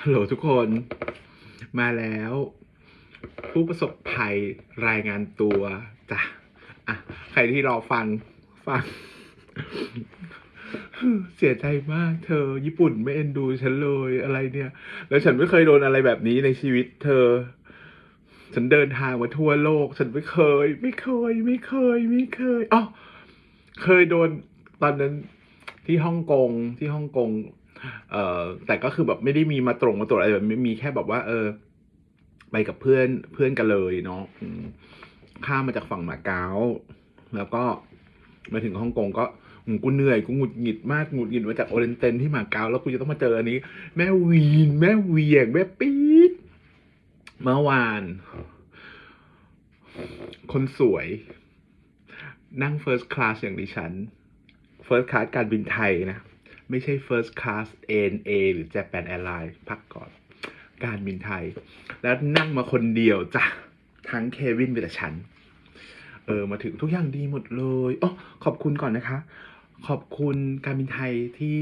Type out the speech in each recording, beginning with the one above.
ฮัลโหลทุกคนมาแล้ว ผู้ประสบภัยรายงานตัวจ้ะอะใครที่รอฟังฟัง เสียใจมาก เธอ ญี่ปุ่นไม่เอ็นดูฉันเลยอะไรเนี่ย แล้วฉันไม่เคยโดนอะไรแบบนี้ในชีวิต เธอ ฉันเดินทางมาทั่วโลก ฉันไม่เคย ไม่เคย ไม่เคย ไม่เคยอ๋อเคยโดนตอนนั้นที่ฮ่องกงที่ฮ่องกง เอ่อแต่ก็คือแบบไม่ได้มีมาตรงมาตรวจอะไรแบบไม่มีแค่แบบว่า เออ ไปกับเพื่อนเพื่อนกันเลยเนาะข้ามมาจากฝั่งมาเก๊าแล้วก็มาถึงฮ่องกงก็กูเหนื่อยกูหงุดหงิดมากหงุดหงิดมาจากโอเรนเตนที่มาเก๊าแล้วกูจะต้องมาเจออันนี้ แม่วีน แม่เวียงแม่ปี๊ดเมื่อวาน คนสวย นั่ง First Class อย่างดิฉัน First Class การบินไทยนะ ไม่ใช่ First Class ANA หรือ Japan Airlines พักก่อน การบินไทย แล้วนั่งมาคนเดียวจ้ะ ทั้งเควินไปแต่ฉัน เออ มาถึงทุกอย่างดีหมดเลยอ๋อขอบคุณก่อนนะคะ ขอบคุณการบินไทยที่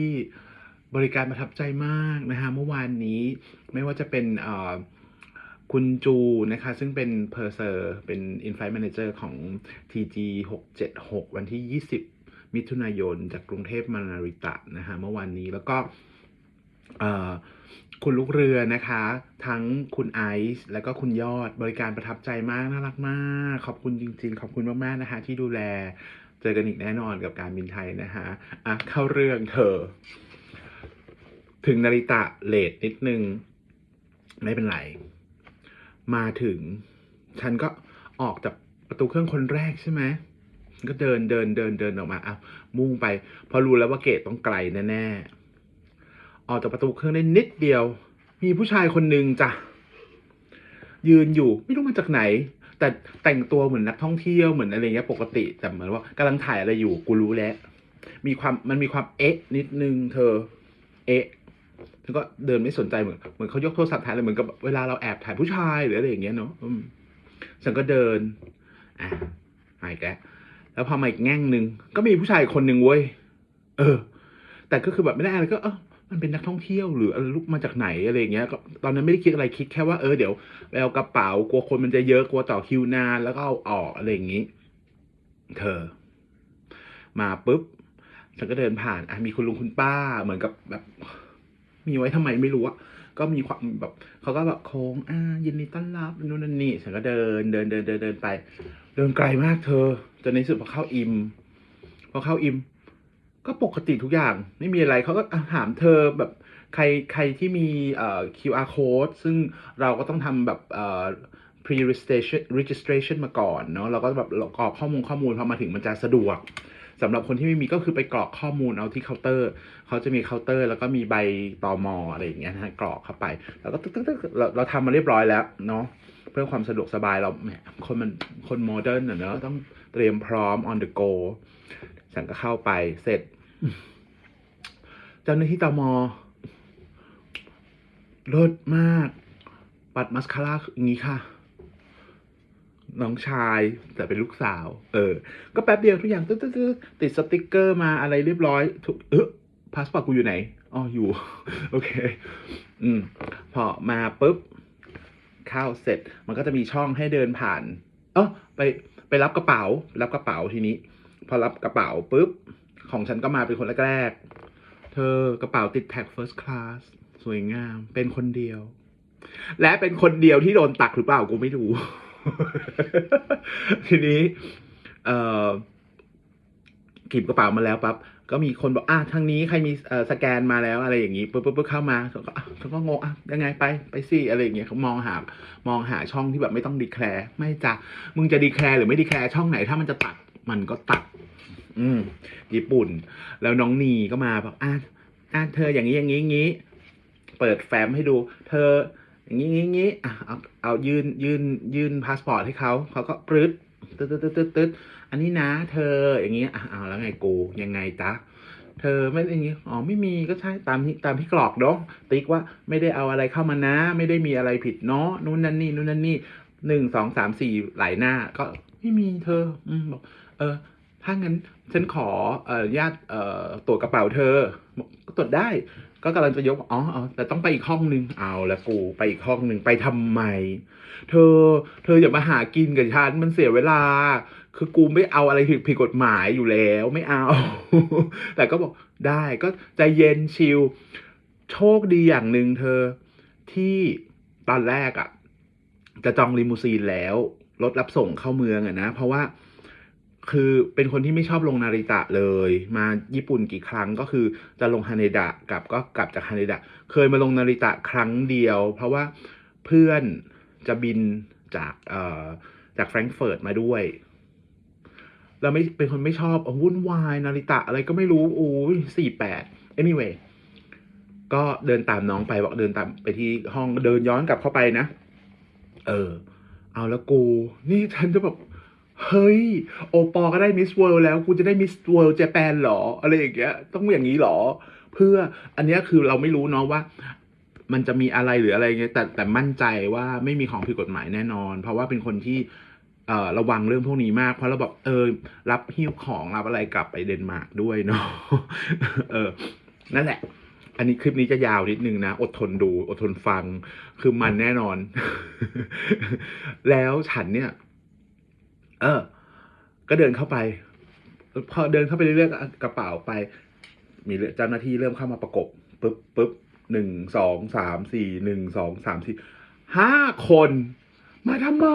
บริการประทับใจมากนะคะเมื่อวานนี้ไม่ว่าจะเป็นคุณจูนะคะ ซึ่งเป็นเพอร์เซอร์เป็น Inflight Manager ของ TG 676 วันที่ 20 มิถุนายนจากกรุงเทพมานาริตะนะคะเมื่อวานนี้แล้วก็คุณลูกเรือนะคะ ทั้งคุณไอซ์แล้วก็คุณยอดบริการประทับใจมาก น่ารักมาก ขอบคุณจริง ๆ ขอบคุณมาก ๆ นะคะที่ดูแลเจอกันอีกแน่นอนกับการบินไทยนะคะอะเข้าเรื่องเธอ ถึงนาริตะเลทนิดนึง ไม่เป็นไร มาถึง ฉันก็ออกจากประตูเครื่องคนแรกใช่ไหม ก็เดินเดินเดินเดินออกมาอะมุ่งไปพราะรู้แล้วว่าเกตต้องไกลแน่ๆออกจากประตูเครื่องได้นิดเดียว มีผู้ชายคนหนึ่งจ้ะยืนอยู่ไม่รู้มาจากไหน แต่แต่งตัวเหมือนนักท่องเที่ยวเหมือนอะไรเงี้ยปกติแต่เหมือนว่ากำลังถ่ายอะไรอยู่กูรู้แล้วมีความมันมีความเอ๊ะนิดนึงเธอ เอ๊ะฉันก็เดินไม่สนใจเหมือนเหมือนเขายกโทรศัพท์ถ่ายอะไรเหมือนกับเวลาเราแอบถ่ายผู้ชายหรืออะไรอย่างเงี้ยเนาะฉันก็เดิน อะหายแก แล้วพอมาอีกแง่งหนึ่งก็มีผู้ชายคนหนึ่งเว้ย เออ แต่ก็คือแบบไม่ได้อะไรก็เออมันเป็นนักท่องเที่ยวหรืออะไรลุกมาจากไหนอะไรเงี้ย ก็ตอนนั้นไม่ได้คิดอะไรคิดแค่ว่าเออเดี๋ยวไปเอากระเป๋ากลัวคนมันจะเยอะกลัวต่อคิวนานแล้วก็เอาออกอะไรอย่างงี้ เธอ มาปุ๊บฉันก็เดินผ่านอะมีคุณลุงคุณป้าเหมือนกับแบบ มีไว้ทำไมไม่รู้อะก็มีความแบบเขาก็แบบโค้งอ่ายินดีต้อนรับนู่นนั่นนี่ฉันก็เดินเดินเดินเดินเดินไป เดินไกลมากเธอ จนในสุดพอเข้าอิม พอเข้าอิม ก็ปกติทุกอย่าง ไม่มีอะไรเขาก็ถามเธอแบบใครใครที่มีเอ่อ QR code ซึ่งเราก็ต้องทำแบบเอ่อ pre registration registration มาก่อนเนาะเราก็แบบกรอกข้อมูลข้อมูลพอมาถึงมันจะสะดวกสำหรับคนที่ไม่มีก็คือไปกรอกข้อมูลเอาที่เคาน์เตอร์ เขาจะมีเคาน์เตอร์ แล้วก็มีใบตอมออะไรอย่างเงี้ยนะกรอกเข้าไป แล้วก็ตึ๊กตึ๊กเราเราทำมาเรียบร้อยแล้วเนาะเพื่อความสะดวกสบายเราแหมคนมันคนโมเดิร์นอะเนาะต้อง เตรียมพร้อม on the go ฉันก็เข้าไปเสร็จ เจ้าหน้าที่ตมเลิศมาก ปัดมัสคาร่าอย่างนี้ค่ะ น้องชายแต่เป็นลูกสาว เออ ก็แป๊บเดียวทุกอย่างตึ๊ดติดสติกเกอร์มาอะไรเรียบร้อยทุกเออพาสปอร์ตกูอยู่ไหนอ๋ออยู่ โอเค อืม พอมาปุ๊บเข้าเสร็จ มันก็จะมีช่องให้เดินผ่าน เออไป ไปรับกระเป๋า รับกระเป๋าทีนี้ พอรับกระเป๋าปุ๊บ ของฉันก็มาเป็นคนแรกๆ เธอกระเป๋าติดแท็ก first class สวยงาม เป็นคนเดียว และเป็นคนเดียวที่โดนตักหรือเปล่ากูไม่รู้ ทีนี้ เอ่อกีบกระเป๋ามาแล้วปั๊บ ก็มีคนบอกอะทางนี้ใครมีสแกนมาแล้วอะไรอย่างงี้ปุ๊บปุ๊บปุ๊บเข้ามาเขาก็เขาก็งงอะยังไงไปไปสิอะไรอย่างเงี้ยเขามองหามองหาช่องที่แบบไม่ต้องดีแคลร์ไม่จ้ะมึงจะดีแคลร์หรือไม่ดีแคลร์ช่องไหนถ้ามันจะตัดมันก็ตัด อืม ญี่ปุ่น แล้วน้องนีก็มาบอกอะอะเธออย่างนี้อย่างนี้อย่างนี้ เปิดแฟ้มให้ดู เธอ อย่างนี้อย่างนี้อะเอาเอายื่นยื่นยื่นพาสปอร์ตให้เขาเขาก็ปรึ๊ด ตึ๊ดตึ๊ดตึ๊ดตึ๊ดตึ๊ดอันนี้นะ เธออย่างนี้อะเอาแล้วไงกูยังไงจ๊ะเธอไม่อย่างนี้ยอ๋อไม่มีก็ใช่ตามที่ตามที่กรอกเนาะติ๊กว่าไม่ได้เอาอะไรเข้ามานะ ไม่ได้มีอะไรผิดเนาะนู่นนั่นนี่นู่นนั่นนี่หนึ่งสองสามสี่หลายหน้า ก็ไม่มีเธอ อืมบอกเออถ้างั้นฉันขอเอ่ออนุญาตเอ่อตรวจกระเป๋าเธอบอกก็ตรวจได้ ก็กำลังจะยกอ๋ออ๋อแต่ต้องไปอีกห้องนึงเอาละกูไปอีกห้องนึงไปทำไม เธอ เธออย่ามาหากินกับฉันมันเสียเวลา คือกูไม่เอาอะไรผิดผิดกฎหมายอยู่แล้วไม่เอา แต่ก็บอกได้ก็ใจเย็นชิลโชคดีอย่างหนึ่งเธอที่ตอนแรกอะ่ะ จะจองลิมูซีนแล้ว รถรับส่งเข้าเมืองอะนะ เพราะว่า คือเป็นคนที่ไม่ชอบลงนาริตะเลย มาญี่ปุ่นกี่ครั้งก็คือจะลงฮาเนดะกลับก็กลับจากฮาเนดะ เคยมาลงนาริตะครั้งเดียว เพราะว่าเพื่อนจะบินจากเอ่อจากแฟรงก์เฟิร์ตมาด้วยเราไม่เป็นคนไม่ชอบวุ่นวายนาริตะอะไรก็ไม่รู้โอ้สี่แปด anyway ก็เดินตามน้องไปบอกเดินตามไปที่ห้องเดินย้อนกลับเข้าไปนะ เออ เอาแล้วกู นี่ฉันจะแบบ เฮ้ย โอปอก็ได้มิสเวิลด์แล้วกูจะได้มิสเวิลด์เจแปนหรอ อะไรอย่างเงี้ย ต้องอย่างนี้หรอ เพื่ออันนี้คือเราไม่รู้เนาะว่า มันจะมีอะไรหรืออะไรเงี้ยแต่แต่มั่นใจว่าไม่มีของผิดกฎหมายแน่นอน เพราะว่าเป็นคนที่เอ่อระวังเรื่องพวกนี้มาก เพราะเราแบบเออ รับหิ้วของรับอะไรกลับไปเดนมาร์กด้วยเนาะเออ นั่นแหละ อันนี้คลิปนี้จะยาวนิดนึงนะ อดทนดู อดทนฟัง คือมันแน่นอน แล้วฉันเนี่ย เออ ก็เดินเข้าไปพอเดินเข้าไปเรื่อยๆกระเป๋าไป มีเจ้าหน้าที่เริ่มเข้ามาประกบปึ๊บปึ๊บหนึ่งสองสามสี่หนึ่งสองสามสี่ห้าคนมาทำไม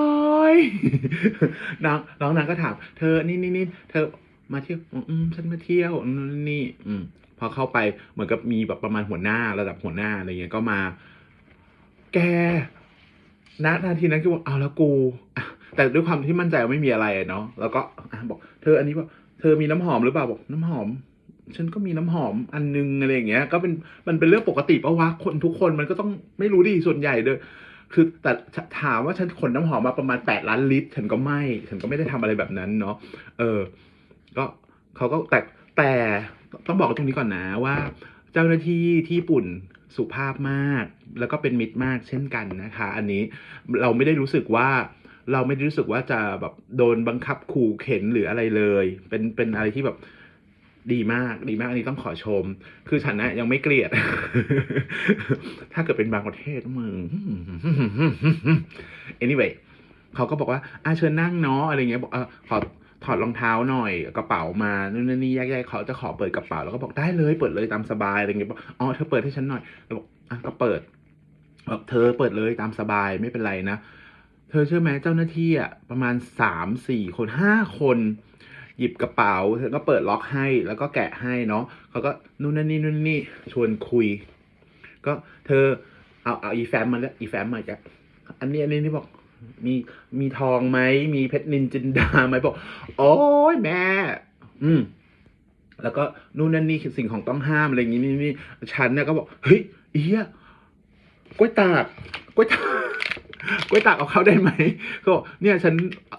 น้องน้องนางก็ถาม เธอนี่นี่นี่เธอมาเที่ยวอืมฉันมาเที่ยวนี่ อืม พอเข้าไปเหมือนกับมีแบบประมาณหัวหน้าระดับหัวหน้าอะไรเงี้ยก็มา แกณนาทีนั้นก็บอกเอาแล้วกูอะ แต่ด้วยความที่มั่นใจว่าไม่มีอะไรเนาะแล้วก็อบอก เธออันนี้บอกเธอมีน้ำหอมหรือเปล่าบอกน้ำหอม ฉันก็มีน้ำหอมอันนึงอะไรอย่างเงี้ย ก็เป็นมันเป็นเรื่องปกติปะวะคนทุกคนมันก็ต้องไม่รู้ดิส่วนใหญ่เด้อคือแต่ถามว่าฉันขนน้ำหอมมาประมาณแปดล้านลิตร ฉันก็ไม่ ฉันก็ไม่ได้ทำอะไรแบบนั้นเนาะเออ ก็เขาก็แต่แต่ต้องบอกตรงนี้ก่อนนะว่า เจ้าหน้าที่ที่ญี่ปุ่นสุภาพมาก แล้วก็เป็นมิตรมากเช่นกันนะคะ อันนี้เราไม่ได้รู้สึกว่า เราไม่ได้รู้สึกว่าจะแบบโดนบังคับขู่เข็นหรืออะไรเลย เป็นเป็นอะไรที่แบบดีมากดีมากอันนี้ต้องขอชม คือฉันนะยังไม่เกลียด ถ้าเกิดเป็นบางประเทศมึง anyway เขาก็บอกว่าอะเชิญนั่งเนาะอะไรเงี้ยบอกเออขอถอดรองเท้าหน่อยกระเป๋ามานู่นนนนี่แยกๆเขาจะขอเปิดกระเป๋าแล้วก็บอกได้เลยเปิดเลยตามสบายอะไรเงี้ยบอกอ๋อเธอเปิดให้ฉันหน่อยแล้วบอกอะก็เปิดบอกเธอเปิดเลยตามสบายไม่เป็นไรนะ เธอเชื่อไหมเจ้าหน้าที่อะประมาณสามสี่คนห้าคน หยิบกระเป๋าเธอก็เปิดล็อกให้แล้วก็แกะให้เนาะเขาก็นู่นนั่นนี่นู่นนี่ชวนคุย ก็เธอเอาเอาอีแฟมมาแล้วอีแฟมมาอีกแล้วอันนี้อันนี้นี่บอกมีมีทองไหมมีเพชรนินจินดาไหมบอก โอ้ยแม่ อืมแล้วก็นู่นนั่นนี่สิ่งของต้องห้ามอะไรอย่างนี้นี่นี่ฉันเนี่ยก็บอกเฮ้ยเอี้ยกล้วยตากกล้วยตาก กล้วยตากเอาเข้าได้ไหมก็บอกเนี่ยฉัน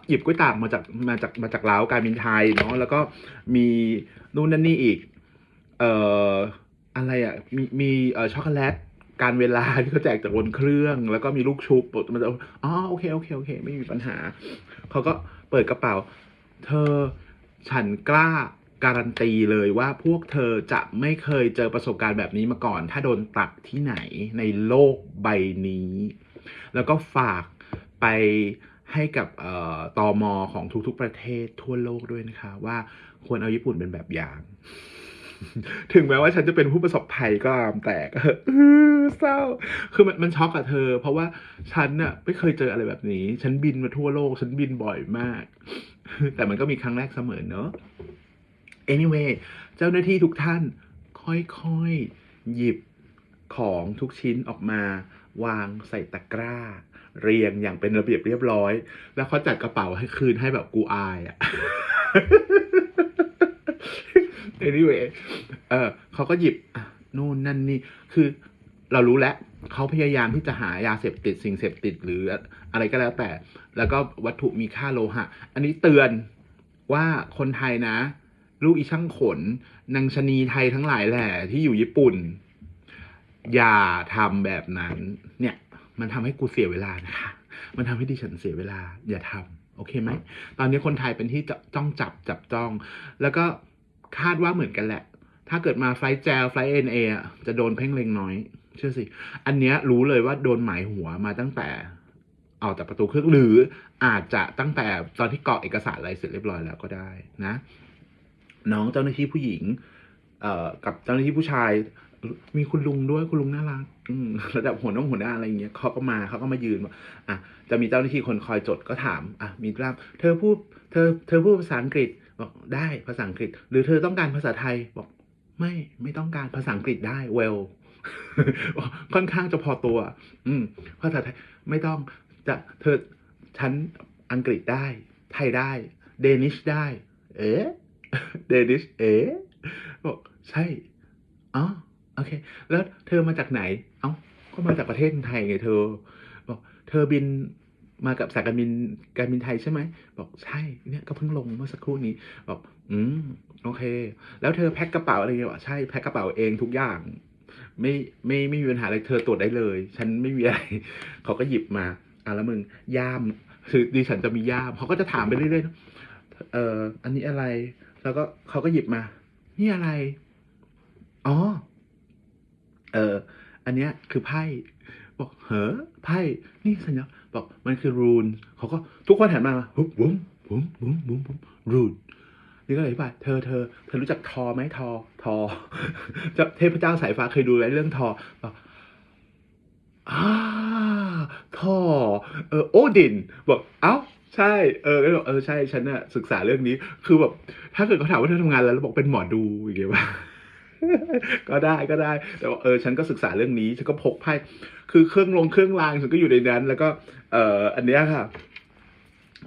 หยิบกล้วยตากมาจากมาจากมาจากลาวการบินไทยเนาะแล้วก็มีนู่นนั่นนี่อีก เอ่ออะไรอะมีมีเอ่อช็อกโกแลตการเวลาที่เขาแจกจากบนเครื่องแล้วก็มีลูกชุบมันจะอ๋อโอเคโอเคโอเค ไม่มีปัญหา เขาก็เปิดกระเป๋า เธอฉันกล้าการันตีเลยว่าพวกเธอจะไม่เคยเจอประสบการณ์แบบนี้มาก่อน ถ้าโดนตักที่ไหนในโลกใบนี้ แล้วก็ฝากไปให้กับตอมอของทุกๆประเทศทั่วโลกด้วยนะคะ ว่าควรเอาญี่ปุ่นเป็นแบบอย่าง ถึงแม้ว่าฉันจะเป็นผู้ประสบภัยก็ตามแต่ก็เศร้า คือมันมันช็อกกับเธอ เพราะว่าฉันน่ะไม่เคยเจออะไรแบบนี้ ฉันบินมาทั่วโลก ฉันบินบ่อยมาก แต่มันก็มีครั้งแรกเสมอเนอะ anyway เจ้าหน้าที่ทุกท่านค่อยๆหยิบของทุกชิ้นออกมา วางใส่ตะกร้า เรียงอย่างเป็นระเบียบเรียบร้อย แล้วเขาจัดกระเป๋าให้คืนให้แบบกูอายอะ anyway เออเขาก็หยิบนู่นนั่นนี่ คือเรารู้แล้วเขาพยายามที่จะหายาเสพติดสิ่งเสพติดหรืออะไรก็แล้วแต่ แล้วก็วัตถุมีค่าโลหะ อันนี้เตือนว่าคนไทยนะ ลูกอีช่างขนนางชะนีไทยทั้งหลายแหละที่อยู่ญี่ปุ่น อย่าทำแบบนั้น เนี่ย มันทำให้กูเสียเวลานะคะ มันทำให้ดิฉันเสียเวลา อย่าทำโอเคไหม ตอนนี้คนไทยเป็นที่จะจ้องจับจับจ้อง แล้วก็คาดว่าเหมือนกันแหละ ถ้าเกิดมาไฟแจลไฟเอ็นเอะจะโดนเพ่งเล็งน้อย เชื่อสิ อันเนี้ยรู้เลยว่าโดนหมายหัวมาตั้งแต่ออกจากประตูเครื่องหรืออาจจะตั้งแต่ตอนที่กรอกเอกสารอะไรเสร็จเรียบร้อยแล้วก็ได้นะ น้องเจ้าหน้าที่ผู้หญิง เอ่อกับเจ้าหน้าที่ผู้ชาย มีคุณลุงด้วยคุณลุงน่ารักระดับหัวน้องหัวหน้าอะไรอย่างเงี้ยเขาก็มาเขาก็มายืนว่าอะจะมีเจ้าหน้าที่คนคอยจดก็ถาม อะมีร่ามเธอพูดเธอเธอพูดภาษาอังกฤษบอกได้ภาษาอังกฤษ หรือเธอต้องการภาษาไทยบอก ไม่ไม่ต้องการภาษาอังกฤษได้ well ค่อนข้างจะพอตัว อืมภาษาไทยไม่ต้องจะเธอฉันอังกฤษได้ ไทยได้ เดนิชได้ เอ๊ะเดนิชเอ๊ะบอกใช่อ๋อ อเค แล้วเธอมาจากไหน เอ้า ก็มาจากประเทศไทยไงเธอ บอก เธอบินมากับสายการบินการบินไทยใช่ไหม บอกใช่ เนี่ยก็เพิ่งลงเมื่อสักครู่นี้ บอก อืม โอเค แล้วเธอแพ็คกระเป๋าอะไรเงี้ยใช่ แพ็คกระเป๋าเองทุกอย่าง ไม่ไม่ไม่มีปัญหาอะไร เธอตรวจได้เลย ฉันไม่มีอะไร เขาก็หยิบมา อะแล้วมึง ย่าม คือดิฉันจะมีย่าม เขาก็จะถามไปเรื่อยๆนะเอ่อ อันนี้อะไร แล้วก็เขาก็หยิบมา นี่อะไร อ๋อ เอออันเนี้ยคือไพ่บอกเฮ้อไพ่นี่สัญญาบอกมันคือรูนเขาก็ทุกคนหันมาบุ้มบุ้มบุ้มบุ้มบุ้มบุ้มรูนนี่ก็เลยอธิบาเธอเธอเธอรู้จักทอไหมทอ ทอจะเทพเจ้าสายฟ้าเคยดูไหมเรื่องทอบอกอ่าทอเออโอดินบอกเอ้าใช่เออก็บอกเออใช่ฉันน่ะศึกษาเรื่องนี้ คือแบบถ้าเกิดเขาถามว่าเธอทำงานแล้วแล้วบอกเป็นหมอดูอย่างเงี้ยว่า ก็ได้ก็ได้ แต่ว่าเออฉันก็ศึกษาเรื่องนี้ ฉันก็พกไพ่คือเครื่องลงเครื่องรางฉันก็อยู่ในนั้น แล้วก็ เอ่ออันเนี้ยค่ะ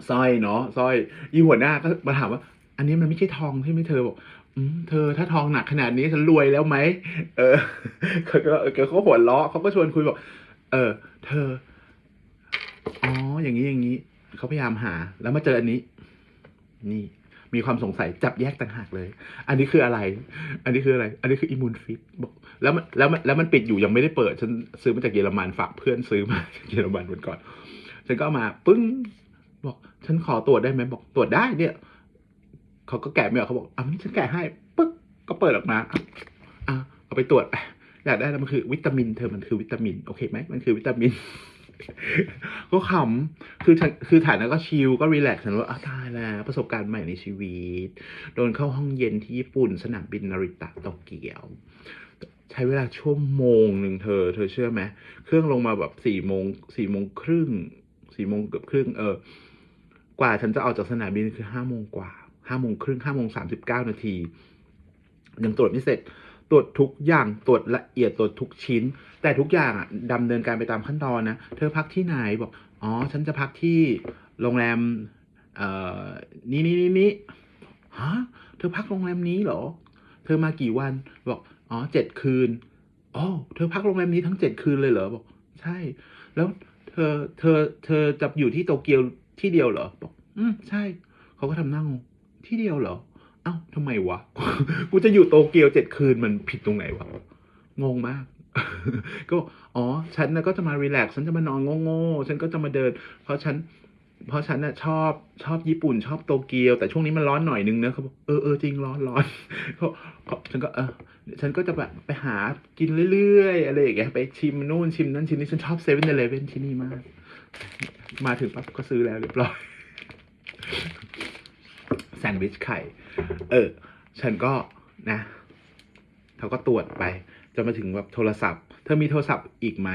สร้อยเนาะสร้อยอีหัวหน้าก็มาถามว่า อันนี้มันไม่ใช่ทองใช่ไหมเธอบอกอืมเธอถ้าทองหนักขนาดนี้ฉันรวยแล้วไหมเออเขาก็เขาก็หัวเราะเขาก็ชวนคุยบอก เออ เธออ๋ออย่างนี้อย่างนี้เขาพยายามหา แล้วมาเจออันนี้ นี่ มีความสงสัยจับแยกต่างหากเลย อันนี้คืออะไร อันนี้คืออะไร อันนี้คืออิมูนฟิตบอกแล้วมันแล้วมันแล้วมันปิดอยู่ยังไม่ได้เปิด ฉันซื้อมาจากเยอรมันฝากเพื่อนซื้อมาจากเยอรมันวันก่อน ฉันก็มาปึ้งบอกฉันขอตรวจได้ไหมบอกตรวจได้เนี่ยเขาก็แกะไม่ออกเขาบอกอะฉันแกะให้ปึ๊กก็เปิดออกมาอะอะเอาไปตรวจอยากได้แล้วมันคือวิตามินเธอมันคือวิตามินโอเคไหมมันคือวิตามิน ก็ขำคือคือถ่ายแล้วก็ชิลก็รีแลกซ์ฉันว่าอ้าวตายแล้ว ประสบการณ์ใหม่ในชีวิต โดนเข้าห้องเย็นที่ญี่ปุ่น สนามบินนาริตะโตเกียว ใช้เวลาชั่วโมงหนึ่งเธอ เธอเชื่อไหมเครื่องลงมาแบบสี่โมงสี่โมงครึ่งสี่โมงเกือบครึ่งเออ กว่าฉันจะออกจากสนามบินคือห้าโมงกว่าห้าโมงครึ่งห้าโมงสามสิบเก้านาทียังตรวจไม่เสร็จ ตรวจทุกอย่างตรวจละเอียดตรวจทุกชิ้น แต่ทุกอย่างอะดำเนินการไปตามขั้นตอนนะ เธอพักที่ไหนบอกอ๋อฉันจะพักที่โรงแรมเอ่อนี่นี่นี่นี่ฮะเธอพักโรงแรมนี้เหรอ เธอมากี่วันบอกอ๋อเจ็ดคืนอ๋อเธอพักโรงแรมนี้ทั้งเจ็ดคืนเลยเหรอบอก ใช่ แล้วเธอเธอเธอจะอยู่ที่โตเกียวที่เดียวเหรอบอก อืมใช่ เขาก็ทำหน้างงที่เดียวเหรอ เอ้าทำไมวะ กูจะอยู่โตเกียวเจ็ดคืนมันผิดตรงไหนวะ งงมาก ก็อ๋อ ฉันนะก็จะมารีแลกซ์ฉันจะมานอนโง่ๆฉันก็จะมาเดิน เพราะฉัน เพราะฉันน่ะชอบชอบญี่ปุ่นชอบโตเกียว แต่ช่วงนี้มันร้อนหน่อยนึงเนะเขาบอกเออเออจริงร้อนร้อนเขาเขาฉันก็เออฉันก็จะแบบไปหากินเรื่อยๆอะไรอย่างเงี้ยไปชิมนู่นชิมนั่นชิมนี่ฉันชอบเซเว่นเอเลเว่นที่นี่มาก มาถึงปั๊บก็ซื้อแล้วเรียบร้อย ซนด์วิชไข่ เออ ฉันก็นะเขาก็ตรวจไปจนมาถึงแบบโทรศัพท์ เธอมีโทรศัพท์อีกไหม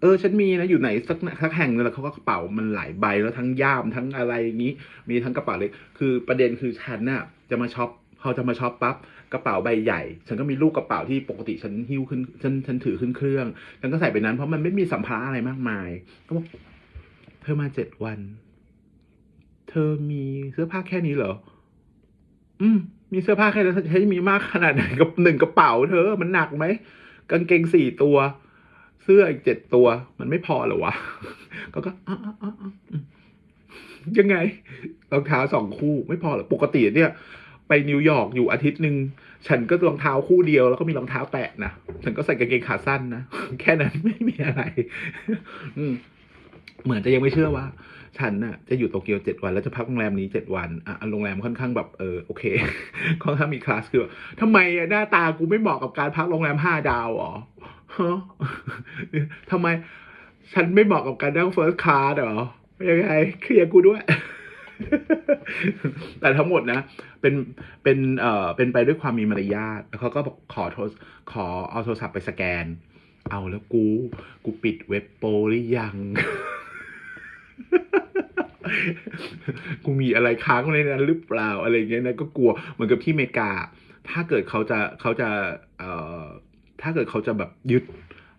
เออ ฉันมีนะ อยู่ไหนสักสักแห่งนึงแล้วเขาก็กระเป๋ามันหลายใบแล้วทั้งย่ามทั้งอะไรอย่างนี้ มีทั้งกระเป๋าเล็ก คือประเด็นคือฉันน่ะจะมาช็อปพอจะมาช็อปปั๊บกระเป๋าใบใหญ่ ฉันก็มีลูกกระเป๋าที่ปกติฉันหิ้วขึ้นฉันฉันถือขึ้นเครื่อง ฉันก็ใส่ไปนั้นเพราะมันไม่มีสัมภาระอะไรมากมายก็บอกเธอมาเจ็ดวัน เธอมีเสื้อผ้าแค่นี้เหรอ อืม มีเสื้อผ้าแค่นั้นใช้มีมากขนาดไหนกับหนึ่งกระเป๋าเธอ มันหนักไหม กางเกงสี่ตัว เสื้ออีกเจ็ดตัว มันไม่พอเหรอวะ ก็ก็ยังไง รองเท้าสองคู่ไม่พอหรอ ปกติเนี่ย ไปนิวยอร์กอยู่อาทิตย์หนึ่ง ฉันก็รองเท้าคู่เดียวแล้วก็มีรองเท้าแตะนะ ฉันก็ใส่กางเกงขาสั้นนะ แค่นั้นไม่มีอะไร อืมเหมือนจะยังไม่เชื่อว่า ฉันน่ะจะอยู่โตเกียวเจ็ดวันแล้วจะพักโรงแรมนี้เจ็ดวันอะโรงแรมค่อนข้างแบบเออโอเคค่อนข้างมีคลาสคือแบบทำไมหน้าตากูไม่เหมาะกับการพักโรงแรมห้าดาวเหรอทำไมฉันไม่เหมาะกับการนั่งเฟิร์สคลาสเหรอยังไงเคลียร์กูด้วย แต่ทั้งหมดนะ เป็นเป็นเอ่อเป็นไปด้วยความมีมารยาทแล้วเขาก็บอกขอโทรขอเอาโทรศัพท์ไปสแกน เอาแล้วกู กูปิดเว็บโปรหรือยัง กูมีอะไรค้างไว้ในนั้นหรือเปล่าอะไรอย่างเงี้ยนะก็กลัวเหมือนกับที่อเมริกา ถ้าเกิดเขาจะเขาจะเอ่อถ้าเกิดเขาจะแบบยึด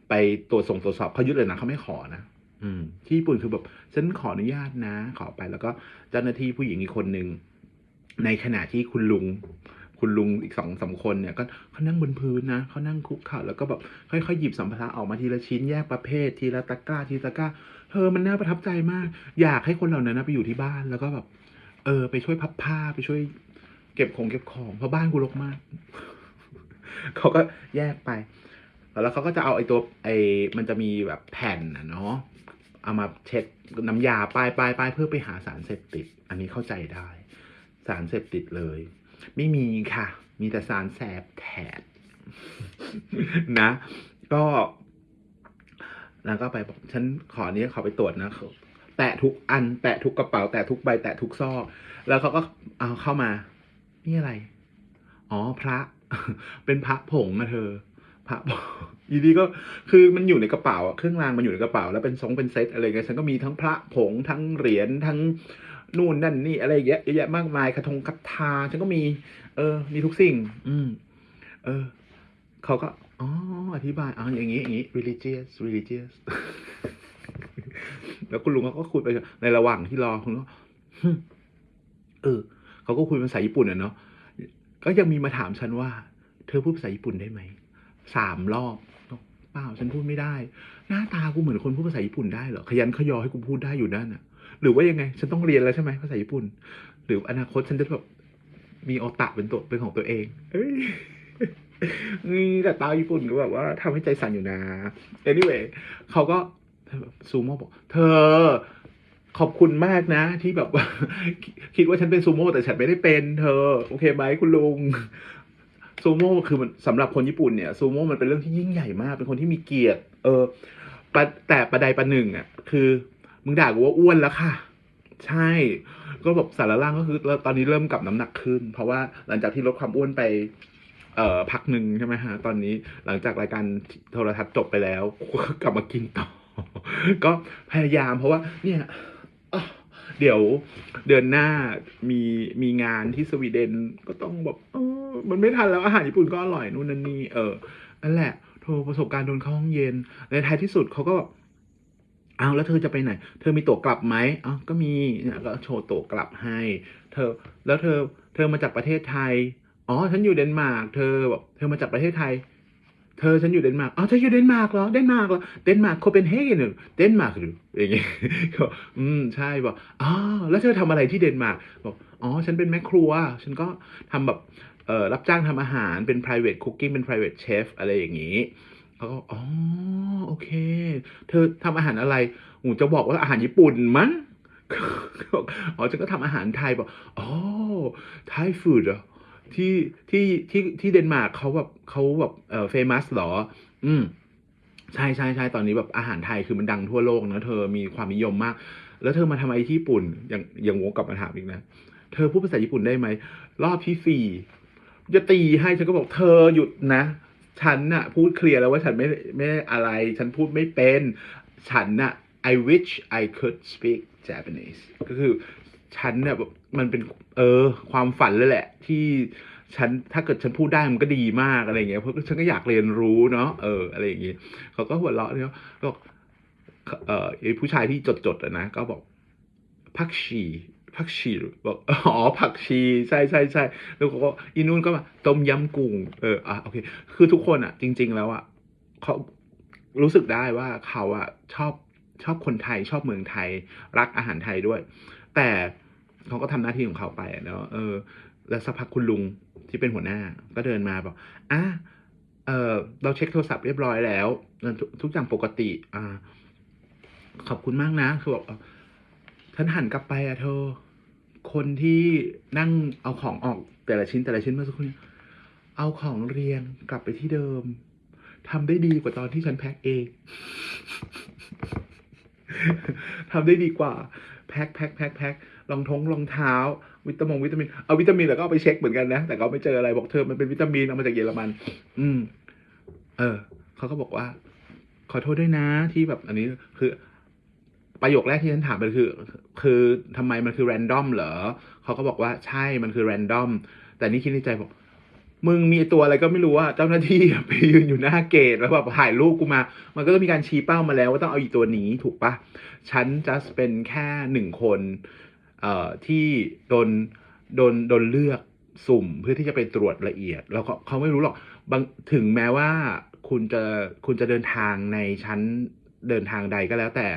ไปตรวจส่งตรวจสอบเขายึดเลยนะเขาไม่ขอนะอืม ที่ญี่ปุ่นคือแบบฉันขออนุญาตนะ ขอไปแล้วก็เจ้าหน้าที่ผู้หญิงอีกคนหนึ่งในขณะที่คุณลุงคุณลุงอีกสองสามคนเนี่ยก็เขานั่งบนพื้นนะเขานั่งคุกเข่าแล้วก็แบบค่อยๆหยิบสัมภาระออกมาทีละชิ้นแยกประเภททีละตะกร้าทีละตะกร้า เธอมันน่าประทับใจมาก อยากให้คนเหล่านั้นนะไปอยู่ที่บ้านแล้วก็แบบ เออ ไปช่วยพับผ้าไปช่วย เก็บของเก็บของเพราะบ้านกูรกมาก เขาก็แยกไป แล้วเขาก็จะเอาไอ้ตัวไอ้มันจะมีแบบแผ่นนะเนาะเอามาเช็ดน้ำยาป้ายป้ายป้ายเพื่อไปหาสารเสพติด อันนี้เข้าใจได้ สารเสพติดเลย ไม่มีค่ะ มีแต่สารแสบแถบนะ ก็ แล้วก็ไปบอกฉันขอเนี้ยขอไปตรวจนะเขาแตะทุกอัน แตะทุกกระเป๋า แตะทุกใบ แตะทุกซอก แล้วเขาก็เอาเข้ามา นี่อะไร อ๋อพระ เป็นพระผงอะเธอ พระยู่ดีก็คือมันอยู่ในกระเป๋าเครื่องรางมันอยู่ในกระเป๋า แล้วเป็นทรงเป็นเซตอะไรเงี้ยฉันก็มีทั้งพระผงทั้งเหรียญทั้งนู่นนั่นนี่อะไรเงี้ยเยอะแยะมากมายกระทงกระทาฉันก็มี เออ มีทุกสิ่ง อืม เออเขาก็ อ๋อ อธิบายอ๋ออย่างนี้ อย่างนี้ religious religious แล้วคุณลุงเขาก็คุยไปในระหว่างที่รอคุณก็ฮึ่มเออเขาก็คุยภาษาญี่ปุ่นอะเนาะก็ยังมีมาถามฉันว่า เธอพูดภาษาญี่ปุ่นได้ไหมสามรอบเปล่าฉันพูดไม่ได้ หน้าตากูเหมือนคนพูดภาษาญี่ปุ่นได้เหรอขยันขยอให้กูพูดได้อยู่นั่นอะ หรือว่ายังไง ฉันต้องเรียนแล้วใช่ไหมภาษาญี่ปุ่น หรืออนาคตฉันจะแบบมีโอตะเป็นตัวเป็นของตัวเอง เอ้ย นี่แต่ตาญี่ปุ่นก็แบบว่าทำให้ใจสั่นอยู่นะ anyway เขาก็ซูโม่บอก เธอ ขอบคุณมากนะ ที่แบบว่า คิดว่าฉันเป็นซูโม่แต่ฉันไม่ได้เป็น เธอ โอเคไหมคุณลุงซูโม่คือมันสำหรับคนญี่ปุ่นเนี่ยซูโม่มันเป็นเรื่องที่ยิ่งใหญ่มาก เป็นคนที่มีเกียรติ เออแต่ประใดประหนึ่งอะ คือ มึงด่ากูว่าอ้วนแล้วค่ะ ใช่ ก็แบบสารล่างก็คือตอนนี้เริ่มกลับน้ำหนักขึ้น เพราะว่าหลังจากที่ลดความอ้วนไป เอ่อพักหนึ่งใช่ไหมฮะตอนนี้หลังจากรายการโทรทัศน์จบไปแล้วกลับมากินต่อ ก็พยายามเพราะว่าเนี่ยเดี๋ยวเดือนหน้ามีมีงานที่สวีเดนก็ต้องแบบเออมันไม่ทันแล้วอาหารญี่ปุ่นก็อร่อยนู่นนั่นนี่เออนั่นแหละโทรประสบการณ์โดนเข้าห้องเย็นในท้ายที่สุดเขาก็แบบเอาแล้วเธอจะไปไหน เธอมีตั๋วกลับไหมอ๋อก็มีเนี่ยก็โชว์ตั๋วกลับให้ เธอ แล้วเธอ เธอมาจากประเทศไทย อ๋อ ฉันอยู่เดนมาร์ก เธอบอกเธอมาจากประเทศไทย เธอฉันอยู่เดนมาร์ก อ๋อ เธออยู่เดนมาร์กเหรอ เดนมาร์กเหรอ เดนมาร์กโคเปนเฮเกนหรือเดนมาร์กหรืออย่างเงี้ยก็อืม ใช่บอกอ๋อ แล้วเธอทำอะไรที่เดนมาร์ก บอก อ๋อ ฉันเป็นแม่ครัว ฉันก็ทำแบบ เอ่อ รับจ้างทำอาหาร เป็น private cooking เป็น private chef อะไรอย่างงี้เขาก็ อ๋อ โอเค เธอทำอาหารอะไรอูจะบอกว่าอาหารญี่ปุ่นมั้งอกอ๋อ ฉันก็ทำอาหารไทยบอก อ๋อ ไทยฟู้ดเหรอ ที่ที่ที่ที่เดนมาร์กเขาแบบเขาแบบเอ่อเฟมัสหรอ อืมใช่ใช่ใช่ตอนนี้แบบอาหารไทยคือมันดังทั่วโลกนะเธอมีความนิยมมาก แล้วเธอมาทำอะไรที่ญี่ปุ่นอย่างอย่างวกกลับมาถามอีกนะเธอพูดภาษาญี่ปุ่นได้ไหมรอบที่สี่จะตีให้ฉันก็บอกเธอหยุดนะฉันน่ะ พูดเคลียร์แล้วว่าฉันไม่ไม่อะไร ฉันพูดไม่เป็น ฉันน่ะ I wish I could speak Japanese ก็คือ ฉันเนี่ยมันเป็นเออ ความฝันเลยแหละ ที่ฉันถ้าเกิดฉันพูดได้มันก็ดีมากอะไรอย่างเงี้ยเพราะฉันก็อยากเรียนรู้เนาะเอออะไรอย่างเงี้ยเขาก็หัวเราะเนี่ยก็เออไอผู้ชายที่จดๆอะนะก็บอกพักชีพักชีบอกอ๋อผักชีใช่ใช่ใช่แล้วเขาก็อีนู่นก็มาต้มยำกุ้งเอออะโอเค คือทุกคนอะ จริง ๆ แล้วอะเขารู้สึกได้ว่าเขาอะชอบชอบคนไทยชอบเมืองไทย รักอาหารไทยด้วย แต่ เขาก็ทำหน้าที่ของเขาไปอะเนาะเออ แล้วสักพักคุณลุงที่เป็นหัวหน้า ก็เดินมาบอกอะเออเราเช็คโทรศัพท์เรียบร้อยแล้วทุกทุกอย่างปกติ อ่า ขอบคุณมากนะคือบอกฉันหันกลับไปอะเธอ คนที่นั่งเอาของออกแต่ละชิ้นแต่ละชิ้นเมื่อสักครู่นี้เอาของเรียงกลับไปที่เดิมทำได้ดีกว่าตอนที่ฉันแพ็คเองทำได้ดีกว่า แพ็คแพ็คแพ็คแพ็ค รองท้องรองเท้า วิตามินวิตามินเอาวิตามินแล้วก็เอาไปเช็คเหมือนกันนะ แต่ก็ไม่เจออะไรบอกเธอมันเป็นวิตามินเอามาจากเยอรมัน อืม เออเขาก็บอกว่า ขอโทษด้วยนะที่แบบอันนี้คือประโยคแรกที่ฉันถามไปคือ คือทำไมมันคือแรนดอมเหรอเขาก็บอกว่าใช่มันคือแรนดอมแต่นี่คิดในใจบอกมึงมีตัวอะไรก็ไม่รู้ว่าเจ้าหน้าที่ไปยืนอยู่หน้าเกตแล้วแบบถ่ายรูปกูมา มันก็ต้องมีการชี้เป้ามาแล้วว่าต้องเอาอีตัวนี้ถูกปะฉันจะเป็นแค่หนึ่งคน ที่โดนโดนโดนเลือกสุ่มเพื่อที่จะไปตรวจละเอียด แล้วก็เขาไม่รู้หรอกบางถึงแม้ว่าคุณจะคุณจะเดินทางในชั้นเดินทางใดก็แล้ว แต่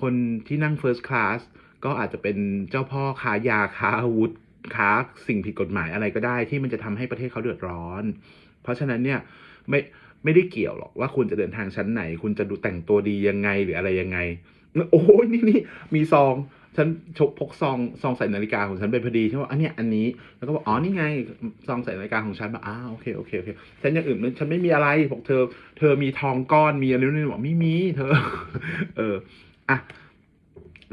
คนที่นั่ง first class ก็อาจจะเป็นเจ้าพ่อค้ายาค้าอาวุธค้าสิ่งผิดกฎหมายอะไรก็ได้ที่มันจะทำให้ประเทศเขาเดือดร้อน เพราะฉะนั้นเนี่ยไม่ไม่ได้เกี่ยวหรอกว่าคุณจะเดินทางชั้นไหน คุณจะดูแต่งตัวดียังไงหรืออะไรยังไง โอ้ยนี่นี่มีซอง ฉันชกพกซองซองใส่นาฬิกาของฉันไปพอดีฉันว่าอันเนี้ยอันนี้แล้วก็บอกอ๋อนี่ไงซองใส่นาฬิกาของฉันบอกอ้าวโอเคโอเคโอเคฉันอย่างอื่นฉันไม่มีอะไรบอกเธอ เธอมีทองก้อนมีอะไรนี่บอกไม่มีเธอ เอออะ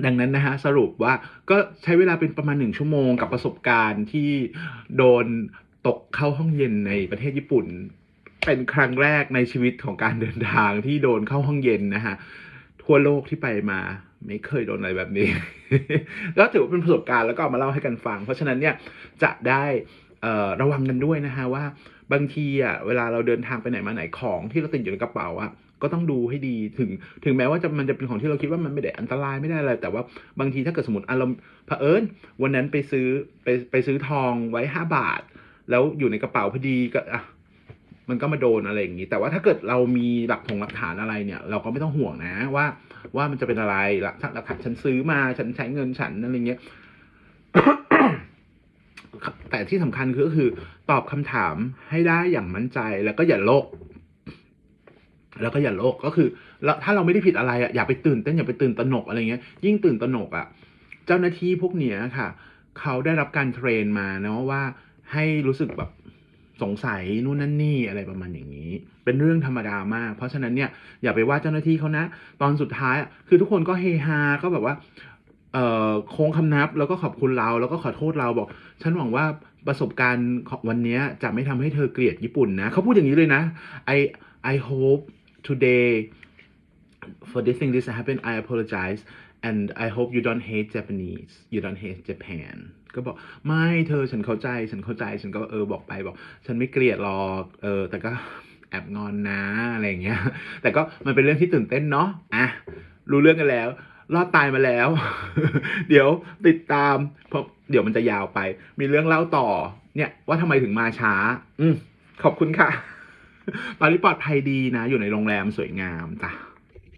ดังนั้นนะฮะสรุปว่าก็ใช้เวลาเป็นประมาณหนึ่งชั่วโมงกับประสบการณ์ที่โดนตกเข้าห้องเย็นในประเทศญี่ปุ่น เป็นครั้งแรกในชีวิตของการเดินทางที่โดนเข้าห้องเย็นนะฮะทั่วโลกที่ไปมา ไม่เคยโดนอะไรแบบนี้ ก็ถือว่าเป็นประสบการณ์แล้วก็ามาเล่าให้กันฟัง เพราะฉะนั้นเนี่ยจะได้ระวังกันด้วยนะฮะว่าบางทีอะเวลาเราเดินทางไปไหนมาไหนของที่เราติดอยู่ในกระเป๋าอะก็ต้องดูให้ดีถึงถึงแม้ว่าจะมันจะเป็นของที่เราคิดว่ามันไม่ได้อันตรายไม่ได้อะไรแต่ว่าบางทีถ้าเกิดสมมติอารมณ์เผอิญวันนั้นไปซื้อไปไปซื้อทองไว้ห้าบาท แล้วอยู่ในกระเป๋าพอดีก็อะมันก็มาโดนอะไรอย่างนี้ แต่ว่าถ้าเกิดเรามีหลักถงหลักฐานอะไรเนี่ย เราก็ไม่ต้องห่วงนะว่า ว่ามันจะเป็นอะไรหลักฐานหลักฐานฉันซื้อมาฉันใช้เงินฉันอะไรเงี้ยแต่ที่สำคัญก็คือ ตอบคำถามให้ได้อย่างมั่นใจแล้วก็อย่าโลก แล้วก็อย่าโลกก็คือแล้วถ้าเราไม่ได้ผิดอะไรอะอย่าไปตื่นเต้นอย่าไปตื่นตระหนกอะไรเงี้ย ยิ่งตื่นตระหนกอะ เจ้าหน้าที่พวกเนี้ยค่ะ เขาได้รับการเทรนมาเนาะว่าให้รู้สึกแบบ สงสัยนู่นนั่นนี่อะไรประมาณอย่างนี้ เป็นเรื่องธรรมดามาก เพราะฉะนั้นเนี่ยอย่าไปว่าเจ้าหน้าที่เขานะ ตอนสุดท้ายอะคือทุกคนก็เฮฮาก็แบบว่าโค้งคำนับแล้วก็ขอบคุณเราแล้วก็ขอโทษเราบอก ฉันหวังว่าประสบการณ์วันนี้จะไม่ทำให้เธอเกลียดญี่ปุ่นนะ เขาพูดอย่างนี้เลยนะ I I hope today for this thing this happened I apologize and I hope you don't hate Japanese you don't hate Japan ก็บอกไม่เธอฉันเข้าใจ ฉันเข้าใจ ฉันก็เออบอกไปบอก ฉันไม่เกลียดหรอกเออ แต่ก็แอบงอนนะอะไรอย่างเงี้ย แต่ก็มันเป็นเรื่องที่ตื่นเต้นเนาะอะรู้เรื่องกันแล้ว รอดตายมาแล้ว เดี๋ยวติดตามเพราะเดี๋ยวมันจะยาวไป มีเรื่องเล่าต่อ เนี่ยว่าทำไมถึงมาช้า อืมขอบคุณค่ะตอนนี้ปลอดภัยดีนะ อยู่ในโรงแรมสวยงามจ้ะ